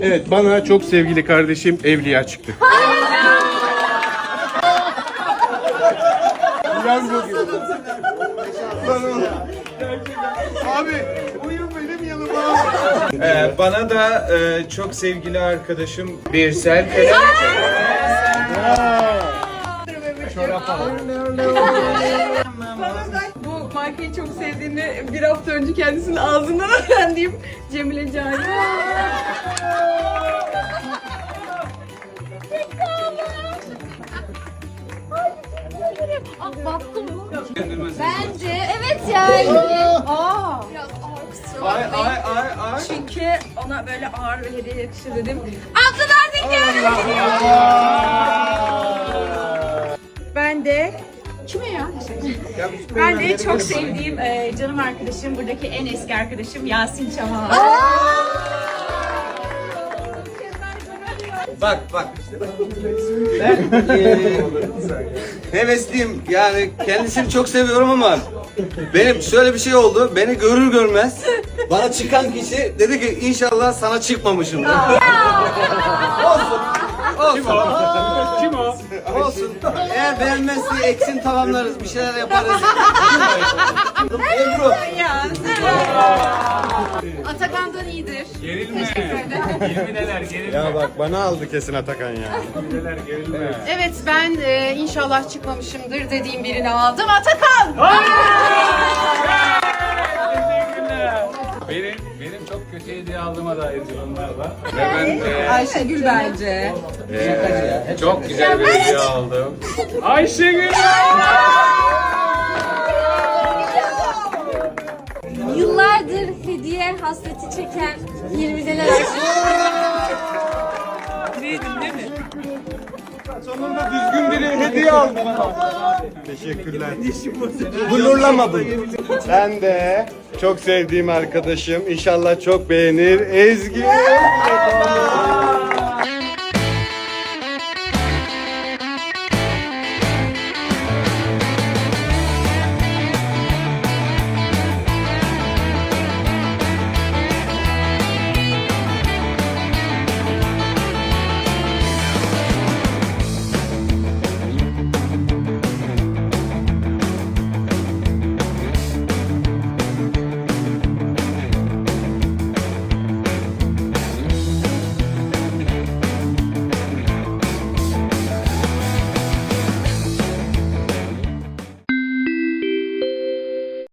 Evet bana çok sevgili kardeşim Evliya çıktı. Abi uyum benim yanıma. Ee, bana da e, çok sevgili arkadaşım Birsel Bu markayı çok sevdiğini bir hafta önce kendisinin ağzından öğrendiğim Cemile Cani. Bence evet yani. Aa, Ay ay ay ay. çünkü ona böyle ağır bir hediye yakışır dedim. Ablalar bekliyorum. Ben Ben de çok sevdiğim e, canım arkadaşım, buradaki en eski arkadaşım Yasin Çaman. Bak bak. Ben eee, hevesliyim. Yani kendisini çok seviyorum ama benim şöyle bir şey oldu. Beni görür görmez bana çıkan kişi dedi ki inşallah sana çıkmamışım. olsun. Eğer beğenmezse eksin tamamlarız. Bir şeyler yaparız. Ebru. Atakan'dan iyidir. Ya bak bana aldı kesin Atakan ya. Evet ben e, inşallah çıkmamışımdır dediğim birini aldım. Atakan! Benim, aldığıma dair var. Ve ben e, Ayşegül bence. e, çok güzel bir hediye aldım. Ayşegül! Yıllardır hediye hasreti çeken 20'deler Sonunda düzgün bir hediye aldım. Teşekkürler. Gururlama bunu. Ben de çok sevdiğim arkadaşım inşallah çok beğenir. Ezgi.